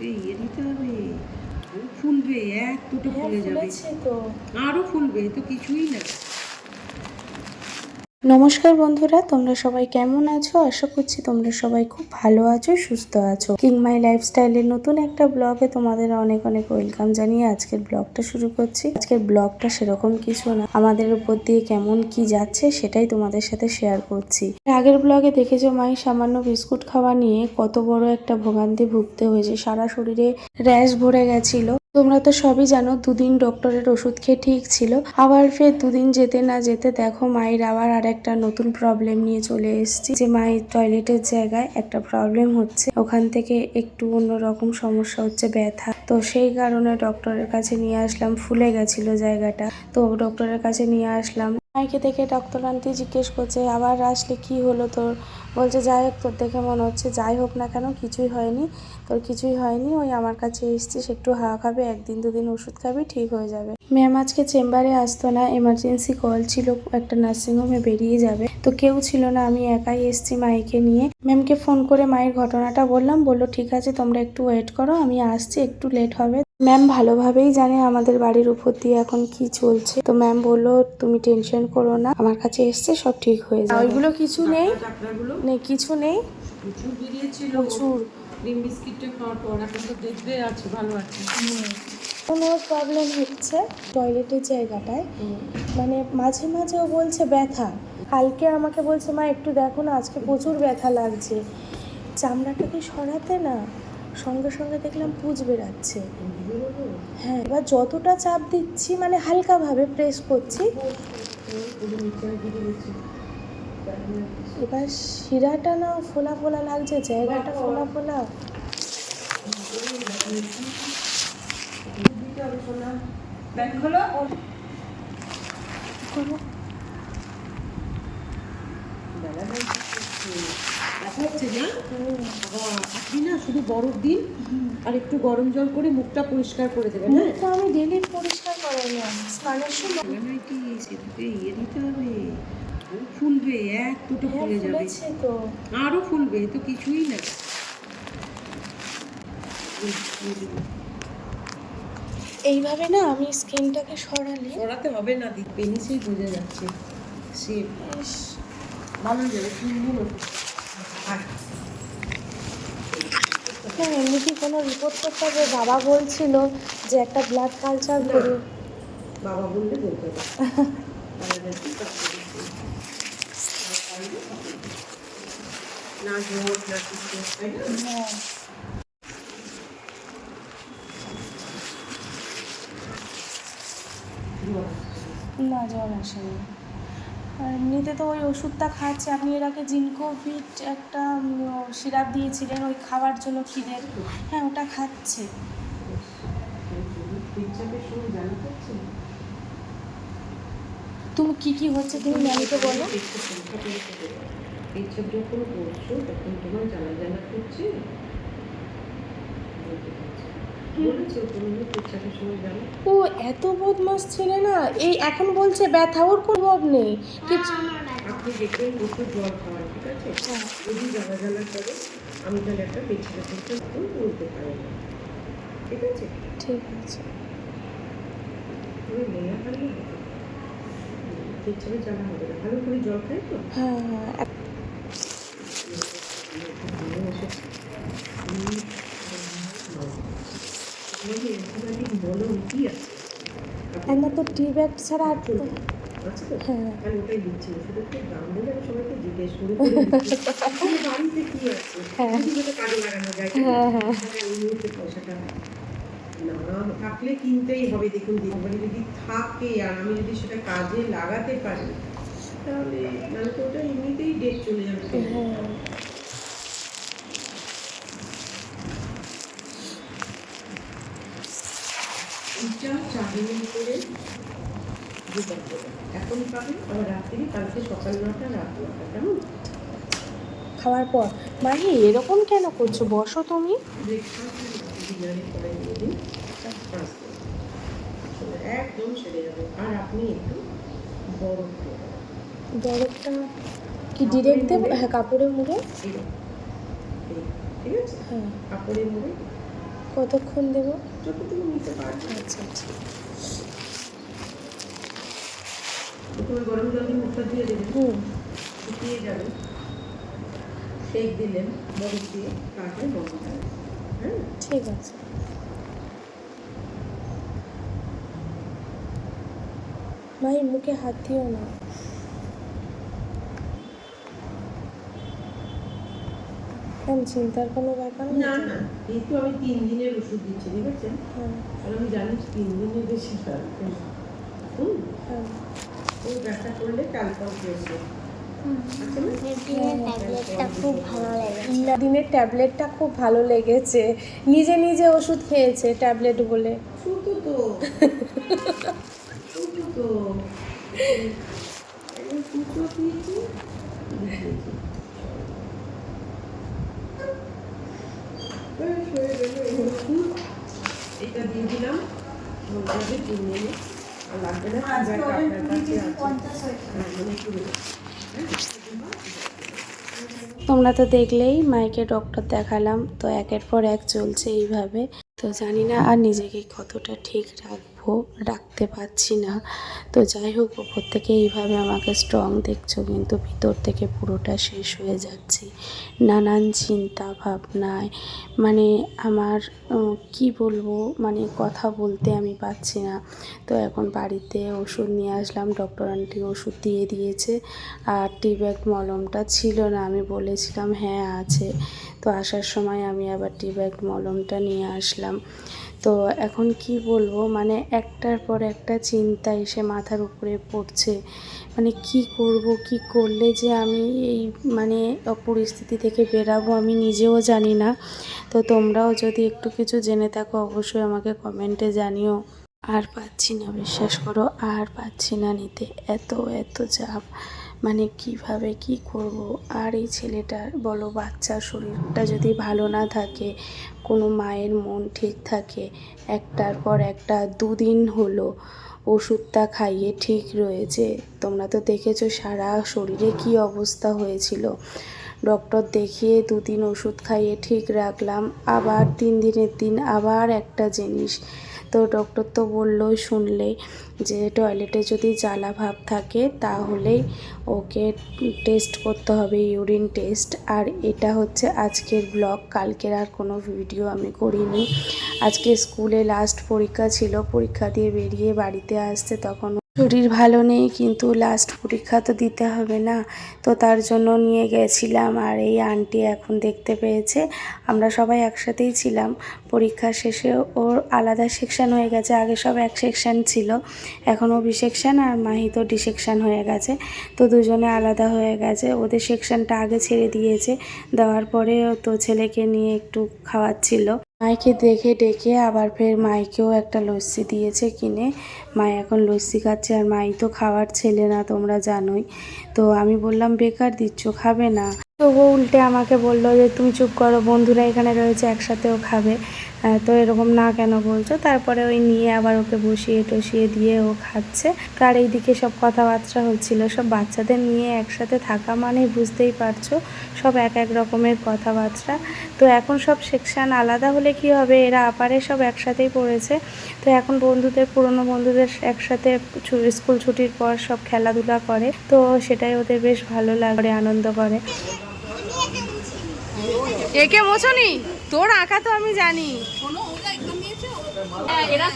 ইয়ে দিতে হবে ফুলবে এক দুটো হ্যাঁ ফুলে যাবে। আরও ফুলবে তো কিছুই না। নমস্কার বন্ধুরা, তোমরা সবাই কেমন আছো? আশা করছি তোমরা সবাই খুব ভালো আছো, সুস্থ আছো। কিং মাই লাইফস্টাইলের নতুন একটা ব্লগে তোমাদের অনেক অনেক ওয়েলকাম জানিয়ে আজকের ব্লগটা শুরু করছি। আজকের ব্লগটা সেরকম কিছু না। আমাদের উপর দিয়ে কেমন কি যাচ্ছে সেটাই তোমাদের সাথে শেয়ার করছি। আগের ব্লগে দেখেছ মাই, সামান্য বিস্কুট খাওয়া নিয়ে কত বড় একটা ভোগান্তি ভুগতে হয়েছে। সারা শরীরে র্যাশ ভরে গেছিল। তোমরা তো সবই জানো, দুদিন ডক্টরের ওষুধ খেয়ে ঠিক ছিল। আবার ফের দুদিন যেতে না যেতে দেখো মায়ের আবার আর একটা নতুন প্রবলেম নিয়ে চলে এসেছি। যে মায়ের টয়লেটের জায়গায় একটা প্রবলেম হচ্ছে। ওখান থেকে একটু অন্যরকম সমস্যা হচ্ছে, ব্যথা। তো সেই কারণে ডক্টরের কাছে নিয়ে আসলাম, ফুলে গেছিল জায়গাটা। তো ডক্টরের কাছে নিয়ে আসলাম। মাইকে দেখে ডক্টর আন্টি জিজ্ঞেস করছে, আবার আসলে কি হলো তোর? বলছে, যাই হোক, তোর দেখে মনে হচ্ছে, যাই হোক না কেন, কিছুই হয়নি। তোর কিছুই হয়নি, ওই আমার কাছে এসছিস, একটু হাওয়া খাবে, একদিন দুদিন ওষুধ খাবি, ঠিক হয়ে যাবে। ম্যাম, আজকে চেম্বারে আসতো না এমার্জেন্সি কল ছিল, একটা নার্সিংহোমে বেরিয়ে যাবে। তো কেউ ছিল না, আমি একাই এসছি মাইকে নিয়ে। ম্যামকে ফোন করে মায়ের ঘটনাটা বললাম, বলল, ঠিক আছে, তোমরা একটু ওয়েট করো, আমি আসছি, একটু লেট হবে। ম্যাম ভালোভাবেই জানে আমাদের বাড়ির উপর দিয়ে এখন কি চলছে। তো ম্যাম বলল তুমি টেনশন করো না আমার কাছে এসছে সব ঠিক হয়ে যাবে। ওইগুলো কিছু নেই। নেই কিছু নেই। প্রচুর বেরিয়েছিল প্রচুর। ক্রিম বিস্কিটটা খাওয়ার পর এখন তো দেখতে আছে ভালো আছে কোনো প্রবলেম হচ্ছে টয়লেটের জায়গাটায়। মানে মাঝে মাঝে ও বলছে ব্যথা। কালকে আমাকে বলছে মা একটু দেখো না আজকে প্রচুর ব্যথা লাগছে। চামড়াটাকে সরাতে না। সঙ্গে সঙ্গে দেখলাম পুজ বেরাচ্ছে। হ্যাঁ এবার যতটা চাপ দিচ্ছি মানে হালকাভাবে প্রেস করছি। এবার শিরাটা না ফোলা ফোলা লাগছে, জায়গাটা ফোলা ফোলা। হচ্ছে না আপনি না শুধু বরফ দিন আর একটু গরম জল করে মুখটা পরিষ্কার করে দেবেন হ্যাঁ? মুখটা আমি ডেলি পরিষ্কার করাই না স্নানের সময় নাইটি সেটাকে ইয়ে দিতে হবে। ফুলবে এক দুটো হ্যাঁ ফুলে যাবে। ফুলেছে তো। আরও ফুলবে তো কিছুই না। এইভাবে না আমি স্কিনটাকে সরালে সরাতে হবে না পেনিসেই বোঝা যাচ্ছে। সে এমনি কি কোনো রিপোর্ট করতে হবে। বাবা বলছিল যে একটা ব্লাড কালচার করে। বাবা বললে বলতে। না জোর না কিছু না? হ্যাঁ না জ্বর আসেনি। এমনিতে তো ওই ওষুধটা খাচ্ছে। আপনি এর আগে জিনকোভিট একটা সিরাপ দিয়েছিলেন, ওই খাওয়ার জন্য খিদের। হ্যাঁ ওটা খাচ্ছে। তুমি কি কি হচ্ছে তুমি ম্যামকে বলো। পেচ্ছাপ যখন করছ তখন তোমার জানা জানা করছে বলতে পারছি না। বলেছ কোনো পেচ্ছাপের সময় জানো ও এত বদমাস ছেলে না। এই এখন বলছে ব্যথা ওর কোনো ভাব নেই। কিছু আপনি দেখবেন ওষুধ জল খাওয়ার ঠিক আছে? হ্যাঁ। যদি জ্বালা জ্বালা করে আমি তাহলে একটা পরীক্ষা বলতে পারি ঠিক আছে? ঠিক আছে। তুমি মনে পারলে হবে। পেচ্ছাপে জ্বালা হবে না। ভালো করে জল খাই তো? হ্যাঁ হ্যাঁ। তো টি ব্যাগ ছাড়া আর তো হ্যাঁ। হ্যাঁ। হ্যাঁ, হ্যাঁ। থাকলে কিনতেই হবে। দেখুন যদি থাকে আর আমি যদি সেটা কাজে লাগাতে পারি তাহলে তো ওটা এমনিতেই ডেট চলে যাবে। চাহিনি করে এখন পাবেন আবার রাত্রি কালকে সকাল নটা রাত নটা কেমন খাওয়ার পর। মাহি এরকম কেন করছ? বসো তুমি। একদম সেরে যাবে আর আপনি একটু বরফ বরফটা কি ডিরেক্ট দেবো? হ্যাঁ কাপড়ে মুড়ে। ঠিক আছে? হ্যাঁ। কাপড়ে মুড়ে। কতক্ষণ দেবো? যতটুকু নিতে পারবে। আচ্ছা আচ্ছা। প্রথমে গরম জল দিয়ে মুখটা দিয়ে হুম। শুকিয়ে যাবে। শেক দিলেন বরফ দিয়ে তারপরে বন্ধ হ্যাঁ? ঠিক আছে। মায়ের মুখে হাত দিও না। কেন চিন্তার কোনো ব্যাপার না? না যেহেতু আমি তিন দিনের ওষুধ দিচ্ছি ঠিক আছে হ্যাঁ। আর আমি জানি তিন দিনের বেশি থাকবে হুম। হ্যাঁ। ওই ব্যাখ্যা করলে কালকাও পেয়েছে না? ট্যাবলেটটা খুব ভালো লেগেছে। দিনের ট্যাবলেটটা খুব ভালো লেগেছে। নিজে নিজে ওষুধ খেয়েছে ট্যাবলেট বলে। শুধু তো। শুধু তো একদম কুচো দিয়েছি দিয়েছি। ব্যাস হয়ে গেল এই ওষুধ। এটা দিয়ে দিলাম হবে তিন মিনিট আর লাগবে না আপনার কাছে আছে। হ্যাঁ, মানে। হ্যাঁ, তোমরা তো দেখলেই মাইকে ডক্টর দেখালাম তো একের পর এক চলছে এইভাবে তো জানি না আর নিজেকে কতটা ঠিক রাখব, রাখতে পারছি না। তো যাই হোক, ওপর থেকে এইভাবে আমাকে স্ট্রং দেখছ, কিন্তু ভিতর থেকে পুরোটা শেষ হয়ে যাচ্ছি। নানান চিন্তা ভাবনায় মানে আমার কি বলব মানে কথা বলতে আমি পাচ্ছি না। তো এখন বাড়িতে ওষুধ নিয়ে আসলাম ডক্টর আন্টি ওষুধ দিয়ে দিয়েছে। আর টি ব্যাগ মলমটা ছিল না, আমি বলেছিলাম হ্যাঁ আছে। তো আসার সময় আমি আবার টি ব্যাগ মলমটা নিয়ে আসলাম। তো এখন কি বলব মানে একটার পর একটা চিন্তা এসে মাথার উপরে পড়ছে। মানে কি করব, কি করলে যে আমি এই মানে পরিস্থিতি থেকে বেরাবো আমি নিজেও জানি না। তো তোমরাও যদি একটু কিছু জেনে থাকো, অবশ্যই আমাকে কমেন্টে জানিও। আর পাচ্ছি না, বিশ্বাস করো, আর পাচ্ছি না নিতে। এত এত চাপ। মানে কীভাবে কি করব? আর এই ছেলেটার, বলো, বাচ্চার শরীরটা যদি ভালো না থাকে, কোনো মায়ের মন ঠিক থাকে, একটার পর একটা দুদিন হলো ওষুধটা খাইয়ে ঠিক রয়েছে, তোমরা তো দেখেছ সারা শরীরে কি অবস্থা হয়েছিল। ডক্টর দেখিয়ে দু দুদিন ওষুধ খাইয়ে ঠিক রাখলাম, আবার তিন দিনের দিন আবার একটা জিনিস। তো ডক্টর তো বললোই শুনলে যে টয়লেটে যদি জ্বালা ভাব থাকে তাহলেই ওকে টেস্ট করতে হবে, ইউরিন টেস্ট। আর এটা হচ্ছে আজকের ব্লগ, কালকের আর কোনো ভিডিও আমি করিনি। আজকে স্কুলে লাস্ট পরীক্ষা ছিল, পরীক্ষা দিয়ে বেরিয়ে বাড়িতে আসতে তখন শরীর ভালো নেই, কিন্তু লাস্ট পরীক্ষা তো দিতে হবে না। তো তার জন্য নিয়ে গেছিলাম আর এই আন্টি এখন দেখতে পেয়েছে। আমরা সবাই একসাথেই ছিলাম। পরীক্ষা শেষে ওর আলাদা সেকশান হয়ে গেছে, আগে সব এক সেকশন ছিল। এখন ও বি সেকশন আর মাহি তো ডি সেকশন হয়ে গেছে। তো দুজনে আলাদা হয়ে গেছে। ওদের সেকশনটা আগে ছেড়ে দিয়েছে। দেওয়ার পরে তো ছেলেকে নিয়ে একটু খাওয়াচ্ছিল। মাইকে দেখে ডেকে আবার ফের মাইকেও একটা লস্যি দিয়েছে কিনে। মাই এখন লস্যি খাচ্ছে আর মাই তো খাওয়ার ছেলে না তোমরা জানোই। তো আমি বললাম, বেকার দিচ্ছ, খাবে না। তো ও উল্টে আমাকে বলল যে, তুমি চুপ করো, বন্ধুরা এখানে রয়েছে একসাথেও খাবে। তো এরকম না কেন বলছো? তারপরে ওই নিয়ে আবার ওকে বসিয়ে টসিয়ে দিয়ে ও খাচ্ছে। তো আর এইদিকে সব কথাবার্তা হচ্ছিল, সব বাচ্চাদের নিয়ে একসাথে থাকা মানে বুঝতেই পারছ, সব এক এক রকমের কথাবার্তা। তো এখন সব সেকশন আলাদা হলে কি হবে? এরা আপারে সব একসাথেই পড়েছে। তো এখন বন্ধুদের, পুরনো বন্ধুদের একসাথে স্কুল ছুটির পর সব খেলাধুলা করে। তো সেটাই ওদের বেশ ভালো লাগে, আনন্দ করে। একে মোছনি তোর আঁকা তো আমি জানি। হ্যাঁ, আমি